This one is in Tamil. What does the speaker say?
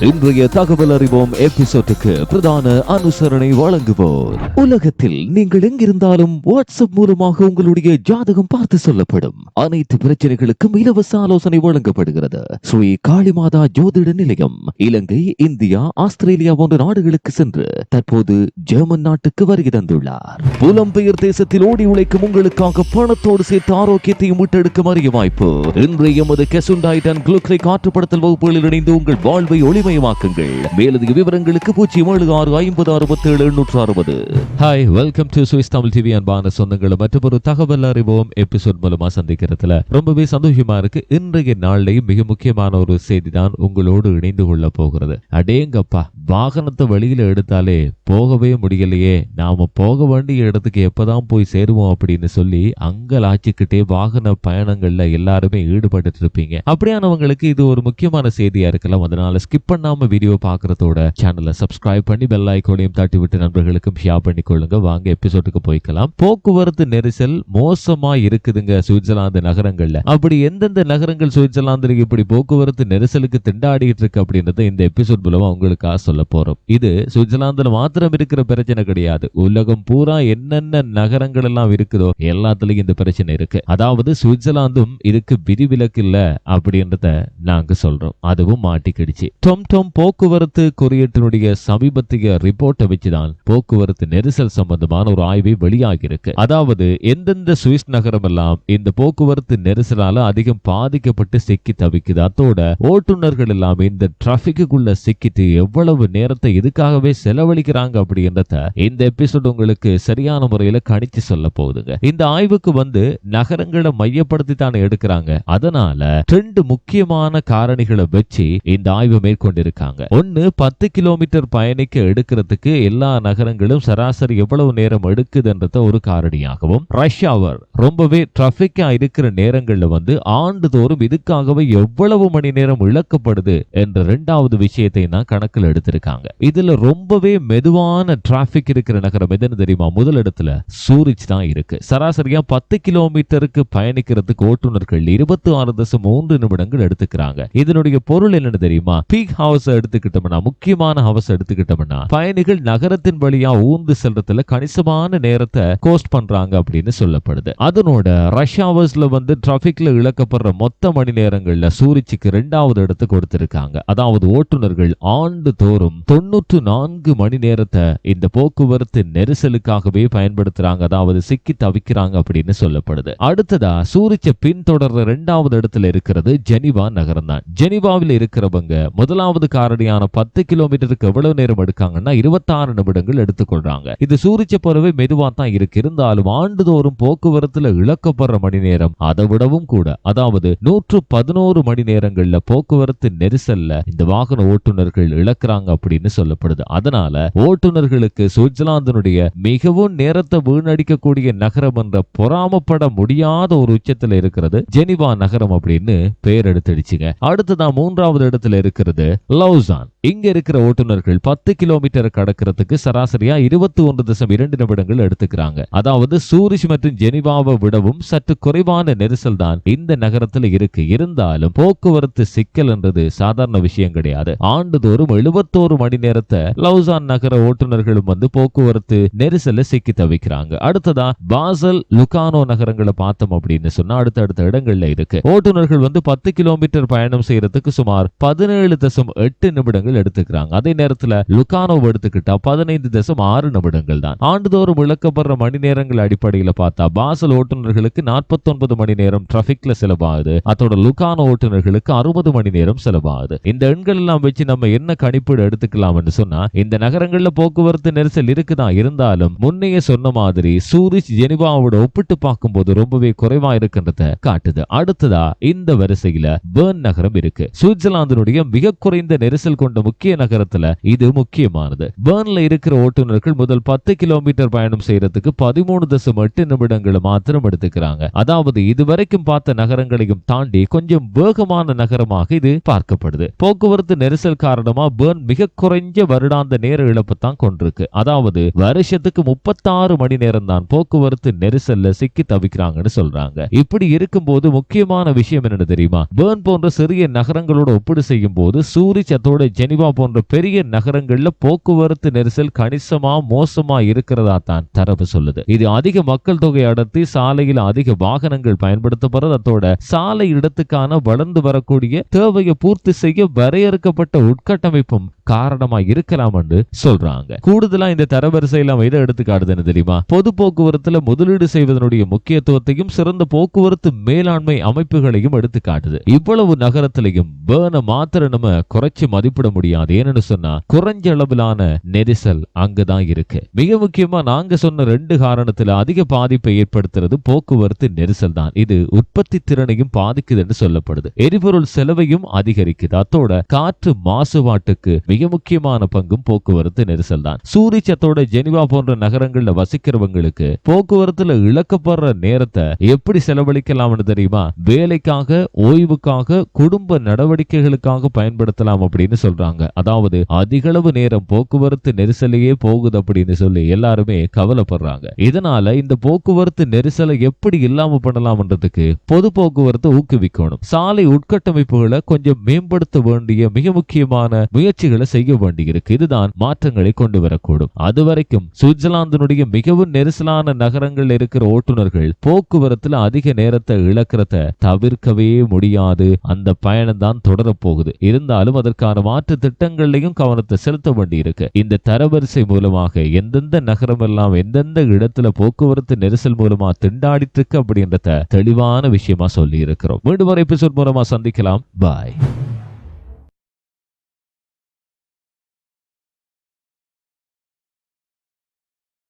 இன்றைய தகவல் அறிவோம் எபிசோட்டுக்கு பிரதான அனுசரணை வழங்குவோர். உலகத்தில் நீங்கள் எங்கிருந்தாலும் வாட்ஸ்அப் மூலமாக உங்களுடைய ஜாதகம் பார்த்து சொல்லப்படும். அனைத்து பிரச்சனைகளுக்கும் இலவச ஆலோசனை வழங்கப்படுகிறது. ஸ்ரீ காளிமாதா ஜோதிட நிலையம் இலங்கை இந்தியா ஆஸ்திரேலியா போன்ற நாடுகளுக்கு சென்று தற்போது ஜெர்மன் நாட்டுக்கு வருகை தந்துள்ளார். புலம்பெயர் தேசத்தில் ஓடி உழைக்கும் உங்களுக்காக பணத்தோடு சேர்த்து ஆரோக்கியத்தையும் மீட்டெடுக்கும் அரிய வாய்ப்பு. இன்றைய எமது கெசுண்டாய்டன் அண்ட் குளுக்ரை காற்றுப்படுத்தல் வகுப்புகளில் இணைந்து உங்கள் வாழ்வை மயமாக்குங்கள் மேலதிக விவரங்களுக்கு பூஜ்ஜியம் ஏழு ஆறு ஐம்பது அறுபத்தி ஏழு எண்ணூற்று அறுபது hi welcome to Swiss Tamil TV அன்பான சொந்தங்களும் மற்றும் ஒரு தகவல் அறிவோம். எபிசோட் மூலமா சந்திக்கிறதுல ரொம்பவே சந்தோஷமா இருக்கு. இன்றைய நாள்லையும் மிக முக்கியமான ஒரு செய்தி தான் உங்களோடு இணைந்து கொள்ள போகிறது. அடேங்கப்பா வாகனத்தை வெளியில எடுத்தாலே போகவே முடியலையே. நாம போக வேண்டிய இடத்துக்கு எப்பதான் போய் சேருவோம் அப்படின்னு சொல்லி அங்கலாச்சிக்கிட்டே வாகன பயணங்கள்ல எல்லாருமே ஈடுபட்டு இருப்பீங்க. அப்படியானவங்களுக்கு இது ஒரு முக்கியமான செய்தியா இருக்கலாம். அதனால ஸ்கிப் பண்ணாம வீடியோ பாக்குறதோட சேனலை சப்ஸ்கிரைப் பண்ணி பெல் ஐக்கோனையும் தட்டி விட்டு நண்பர்களுக்கும் ஷேர் பண்ணி கொள்ளுங்க. வாங்க எபிசோடுக்கு போய்க்கலாம். போக்குவரத்து நெரிசல் மோசமா இருக்குதுங்க சுவிட்சர்லாந்து நகரங்கள்ல. அப்படி எந்தெந்த நகரங்கள் சுவிட்சர்லாந்துல இப்படி போக்குவரத்து நெரிசலுக்கு திண்டாடிட்டு இருக்கு அப்படின்றத இந்த எபிசோட் மூலமா உங்களுக்காக சொல்ல போறோம். இது சுவிட்சர்லாந்துல மாத்திரம் இருக்கிற பிரச்சனை கிடையாது. உலகம் பூரா என்னென்ன நகரங்கள் எல்லாம் இருக்குதோ எல்லாத்துலயும் இந்த பிரச்சனை இருக்கு. அதாவது சுவிட்சர்லாந்தும் இதுக்கு விதிவிலக்கு இல்ல அப்படின்றத நாங்க சொல்றோம். அதுவும் மாட்டிக்கிடுச்சு. டொம் டொம் போக்குவரத்து குறியீட்டினுடைய சமீபத்திய ரிப்போர்ட்டை வச்சுதான் போக்குவரத்து நெரிசல் சம்பந்தமான ஒரு ஆய்வை வெளியாகியிருக்கு. அதாவது எந்தெந்த சுவிஸ் நகரம் எல்லாம் இந்த போக்குவரத்து நெரிசலால அதிகம் பாதிக்கப்பட்டு சிக்கி தவிக்குது அதோட ஓட்டுநர்கள் எல்லாம் இந்த டிராபிக்குள்ள சிக்கிட்டு எவ்வளவு நேரத்தை இதுக்காகவே செலவழிக்கிறாங்க அப்படின்றத இந்த எபிசோட் உங்களுக்கு சரியான முறையில கணிச்சு சொல்ல போகுதுங்க. இந்த ஆய்வுக்கு வந்து நகரங்களை மையப்படுத்தி தானே எடுக்கிறாங்க. அதனால ரெண்டு முக்கியமான காரணிகளை வச்சு இந்த ஆய்வு மேற்கொண்டிருக்காங்க. ஒன்னு பத்து கிலோமீட்டர் பயணிக்க எடுக்கிறதுக்கு எல்லா நகரங்களும் சராசரி எவ்வளவு நேரம் எடுக்குதுன்றத ஒரு காரணியாகவும் ரஷ் அவர் ரொம்பவே டிராபிக்கா இருக்கிற நேரங்கள்ல வந்து ஆண்டுதோறும் இதுக்காகவே எவ்வளவு மணி நேரம் இழக்கப்படுது என்ற ரெண்டாவது விஷயத்தை தான் கணக்கில் எடுத்திருக்காங்க. இதுல ரொம்பவே மெதுவான டிராபிக் இருக்கிற நகரம் எதுன்னு தெரியுமா? முதல் இடத்துல சூரிச் தான் இருக்கு. சராசரியா பத்து கிலோமீட்டருக்கு பயணிக்கிறதுக்கு ஓட்டுநர்கள் இருபத்தி ஆறு தசம் மூன்று நிமிடங்கள் எடுத்துக்கிறாங்க. இதனுடைய பொருள் என்னன்னு தெரியுமா? பீக் ஹவுஸ் எடுத்துக்கிட்டோம்னா முக்கியமான ஹவுஸ் எடுத்துக்கிட்டோம்னா பயணிகள் நகரத்தின் வழியா ஊந்து செல்ல செல்றதுல கணிசமான நேரத்தை கோஸ்ட் பண்றாங்க அப்படின்னு சொல்லப்படுது. அதனோட ரஷ் ஹவர்ஸ்ல வந்து டிராபிக்ல இழக்கப்படுற மொத்த மணி நேரங்கள்ல சூரிச்சுக்கு ரெண்டாவது இடத்தை கொடுத்திருக்காங்க. அதாவது ஓட்டுநர்கள் ஆண்டு தோறும் தொண்ணூற்று நான்கு மணி நேரத்தை இந்த போக்குவரத்து நெரிசலுக்காகவே பயன்படுத்துறாங்க. அதாவது சிக்கி தவிக்கிறாங்க அப்படின்னு சொல்லப்படுது. அடுத்ததா சூரிச்ச பின்தொடர்ற ரெண்டாவது இடத்துல இருக்கிறது ஜெனிவா நகரம் தான் ஜெனிவாவில் இருக்கிறவங்க முதலாவது காரணியான பத்து கிலோமீட்டருக்கு எவ்வளவு நேரம் எடுக்காங்கன்னா இருபத்தாறு நிமிடங்கள் எடுத்துக்கொள்றாங்க. இது சூரிச்ச பறவை மெதுவா தான் இருக்கு. இருந்தாலும் ஆண்டுதோறும் போக்குவரத்துல இழக்கப்படுற மணி நேரம் அதை விடவும் கூட. அதாவது நூற்று பதினோரு மணி நேரங்கள்ல போக்குவரத்து நெரிசல்ல இந்த வாகன ஓட்டுநர்கள் இழக்கிறாங்க அப்படின்னு சொல்லப்படுது. அதனால ஓட்டுநர்களுக்கு சுவிட்சர்லாந்தினுடைய மிகவும் நேரத்தை வீணடிக்கக்கூடிய நகரம் என்ற பொறாமப்பட முடியாத ஒரு உச்சத்துல இருக்கிறது ஜெனிவா நகரம் அப்படின்னு பெயர் எடுத்துடுச்சுங்க. அடுத்ததான் மூன்றாவது இடத்துல இருக்கிறது லவுசான். இங்க இருக்கிற ஓட்டுநர்கள் பத்து கிலோமீட்டர் கடக்கிறதுக்கு சராசரியா இருபத்தி ஒன்று தசம் இரண்டு நிமிடங்கள் எடுத்துக்கிறாங்க. அதாவது சூரிஷ் மற்றும் ஜெனிவாவை விடவும் சற்று குறைவான நெரிசல் தான் இந்த நகரத்தில் இருக்கு. இருந்தாலும் போக்குவரத்து சிக்கல் என்றது சாதாரண விஷயம் கிடையாது. ஆண்டுதோறும் எழுபத்தோரு மணி நேரத்தை லவுசான் நகர ஓட்டுநர்களும் வந்து போக்குவரத்து நெரிசல்ல சிக்கி தவிக்கிறாங்க. அடுத்ததா பாசல் லுகானோ நகரங்களை பார்த்தோம் அப்படின்னு சொன்னா அடுத்தடுத்த இடங்கள்ல இருக்கு. ஓட்டுநர்கள் வந்து பத்து கிலோமீட்டர் பயணம் செய்யறதுக்கு சுமார் பதினேழு தசம் எட்டு நிமிடங்கள் எடுத்துக்கிறாங்க. அதே நேரத்துல லுகானோ எடுத்துக்கிட்டா பதினைந்து தசம் ஆறு நிமிடங்கள். நேரங்கள் தான். ஆண்டுதோறும் விளக்கப்படுற மணி நேரங்கள் அடிப்படையில் பார்த்தா பாசல் ஓட்டுநர்களுக்கு நாற்பத்தொன்பது மணி நேரம் டிராபிக்ல செலவாகுது. அதோட லுகான ஓட்டுநர்களுக்கு அறுபது மணி நேரம் செலவாகுது. இந்த எண்கள் எல்லாம் வச்சு நம்ம என்ன கணிப்பீடு எடுத்துக்கலாம்னு சொன்னா இந்த நகரங்கள்ல போக்குவரத்து நெரிசல் இருக்குதான் இருந்தாலும் முன்னையே சொன்ன மாதிரி சூரிச் ஜெனிவாவோட ஒப்பிட்டு பார்க்கும்போது ரொம்பவே குறைவா இருக்கின்றத காட்டுது. அடுத்ததா இந்த வரிசையில பேர்ன் நகரம் இருக்கு. சுவிட்சர்லாந்தினுடைய மிக குறைந்த நெரிசல் கொண்ட முக்கிய நகரத்துல இது முக்கியமானது. பேர்ன்ல இருக்கிற ஓட்டுநர்கள் முதல் பத்து கிலோமீட்டர் பயணம் செய்யறதுக்கு பதிமூணு தசம் எட்டு நிமிடங்களை மாத்திரம் எடுத்துக்கிறாங்க. அதாவது இதுவரைக்கும் பார்த்த நகரங்களையும் தாண்டி கொஞ்சம் வேகமான நகரமாக இது பார்க்கப்படுது. போக்குவரத்து நெரிசல் காரணமா பேர்ன் மிக குறைஞ்ச வருடாந்த நேர இழப்பு தான் கொண்டிருக்கு. அதாவது வருஷத்துக்கு முப்பத்தாறு மணி நேரம் தான் போக்குவரத்து நெரிசல்ல சிக்கி தவிக்கிறாங்கன்னு சொல்றாங்க. இப்படி இருக்கும்போது முக்கியமான விஷயம் என்னன்னு தெரியுமா? பேர்ன் போன்ற சிறிய நகரங்களோட ஒப்பிடு செய்யும் போது சூரிச் அத்தோட ஜெனிவா போன்ற பெரிய நகரங்கள்ல போக்குவரத்து நெரிசல் கணிசமா மோசம் இருக்கிறதா தான் தரவு சொல்லுது. இது அதிக மக்கள் தொகை அடர்த்தி சாலையில் அதிக வாகனங்கள் பயன்படுத்தப்படுறது அதோட சாலை இடத்துக்கான வளர்ந்து வரக்கூடிய தேவையை பூர்த்தி செய்ய வரையறுக்கப்பட்ட உட்கட்டமைப்பும் காரணமா இருக்கலாம் என்று சொல்றாங்க. கூடுதலா இந்த தரவரிசையில் அவன் எதை எடுத்து காட்டுதுன்னு தெரியுமா? பொது போக்குவரத்துல முதலீடு செய்வதனுடைய முக்கியத்துவத்தையும் சிறந்த போக்குவரத்து மேலாண்மை அமைப்புகளையும் எடுத்து காட்டுது. இவ்வளவு நகரத்திலையும் பேர்னை மாத்திரம் நம்ம குறைச்சு மதிப்பிட முடியாது. ஏன்னு சொன்னா குறைஞ்ச அளவிலான நெரிசல் அங்குதான் இருக்கு. மிக முக்கியமா நாங்க சொன்ன ரெண்டு காரணத்துல அதிக பாதிப்பை ஏற்படுத்துறது போக்குவரத்து நெரிசல் தான். இது உற்பத்தி திறனையும் பாதிக்குதுன்னு சொல்லப்படுது. எரிபொருள் செலவையும் அதிகரிக்குது. அத்தோட காற்று மாசுபாட்டுக்கு மிக முக்கியமான பங்கும் போக்குவரத்து நெரிசல் தான் சூரிச்சத்தோட ஜெனிவா போன்ற நகரங்கள்ல வசிக்கிறவங்களுக்கு போக்குவரத்துல இழக்கப்படுற நேரத்தை எப்படி செலவழிக்கலாம்னு தெரியுமா? வேலைக்காக ஓய்வுக்காக குடும்ப நடவடிக்கைகளுக்காக பயன்படுத்தலாம் அப்படின்னு சொல்றாங்க. அதாவது அதிகளவு நேரம் போக்குவரத்து நெரிசலையே போகுது அப்படின்னு சொல்லி எல்லாருமே கவலைப்படுறாங்க. இதனால இந்த போக்குவரத்து நெரிசலை எப்படி இல்லாம பண்ணலாம்ன்றதுக்கு பொது போக்குவரத்தை ஊக்குவிக்கணும். சாலை உட்கட்டமைப்புகளை கொஞ்சம் மேம்படுத்த வேண்டிய மிக முக்கியமான முயற்சிகளை செய்ய வேண்டியிருக்கு இதுதான் மாற்றங்களை கொண்டு வரக்கூடும். அதுவரைக்கும் சுவிட்சர்லாந்தினுடைய மிகவும் நெரிசலான நகரங்கள் இருக்கிற ஓட்டுநர்கள் போக்குவரத்துல அதிக நேரத்தை இழக்கிறத தவிர்க்கவே முடியாது. அந்த பயணம் தான் தொடரப்போகுது. இருந்தாலும் அதற்கான மாற்று திட்டங்கள்லையும் கவனத்தை செலுத்த வேண்டியிருக்கு இந்த தரவரிசை மூலமாக எந்தெந்த நகரம் எல்லாம் எந்தெந்த இடத்துல போக்குவரத்து நெரிசல் மூலமா திண்டாடிட்டு இருக்கு அப்படின்றத தெளிவான விஷயமா சொல்லி இருக்கிறோம் மீண்டும் ஒரு எபிசோட் மூலமா சந்திக்கலாம். பாய்.